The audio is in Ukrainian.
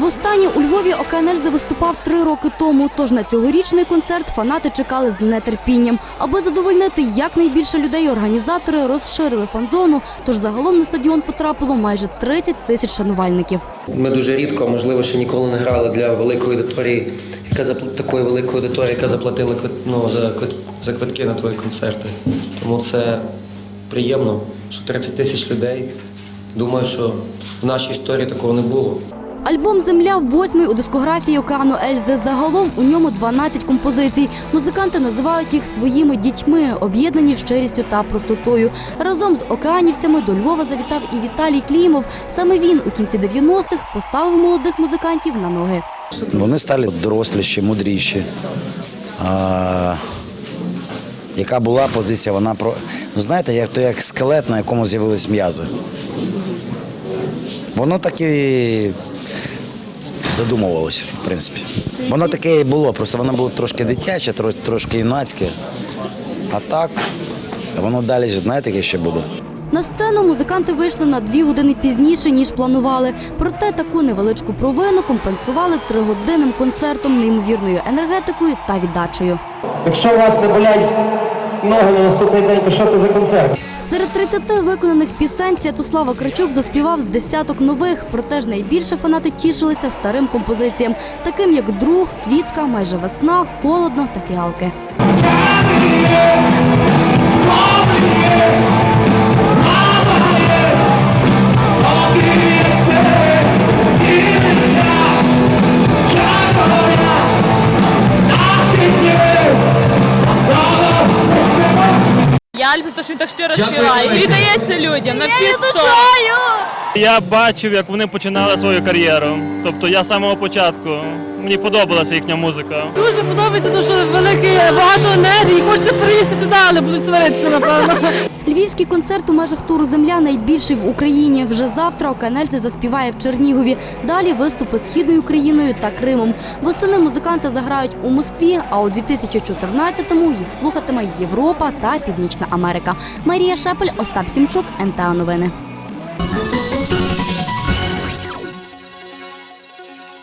Востаннє у Львові ОКНЛ виступав три роки тому. Тож на цьогорічний концерт фанати чекали з нетерпінням. Аби задовольнити якнайбільше людей, організатори розширили фан-зону. Тож загалом на стадіон потрапило майже 30 тисяч шанувальників. Ми дуже рідко, можливо, ще ніколи не грали для великої аудиторії, яка запл... такої великої аудиторії, яка заплатила ну, за, квит... за квитки на твої концерти. Тому це приємно, що 30 тисяч людей. Думаю, що в нашій історії такого не було. Альбом Земля восьмий у дискографії Океану Ельзи. Загалом у ньому 12 композицій. Музиканти називають їх своїми дітьми, об'єднані щирістю та простотою. Разом з океанівцями до Львова завітав і Віталій Клімов. Саме він у кінці 90-х поставив молодих музикантів на ноги. Вони стали доросліші, мудріші. А, яка була позиція, вона про. Ну, знаєте, як то як скелет, на якому з'явились м'язи. Воно так і задумувалося, в принципі. Воно таке і було, просто воно було трошки дитяче, тро- трошки юнацьке. А так, воно далі, знаєте, яке ще буде. На сцену музиканти вийшли на дві години пізніше, ніж планували. Проте таку невеличку провину компенсували тригодинним концертом, неймовірною енергетикою та віддачею. Якщо у вас не болять ноги на наступний день, то що це за концерт? Серед 30 виконаних пісень Святослава Кричук заспівав з десяток нових, проте ж найбільше фанати тішилися старим композиціям, таким як друг, квітка, майже весна, холодно та фіалки. Я тому що він так щиро співає. І віддається людям на всі сто. Я бачив, як вони починали свою кар'єру. Тобто я з самого початку. Мені подобалася їхня музика. Дуже подобається, тому що великий багато енергії. Хочеться приїсти сюди, але будуть сваритися, напевно. Львівський концерт у межах туру Земля найбільший в Україні. Вже завтра Оканельце заспіває в Чернігові. Далі виступи східною Україною та Кримом. Восени музиканти заграють у Москві, а у 2014-му їх слухатиме Європа та Північна Америка. Марія Шепель, Остап Сімчук, НТА Новини.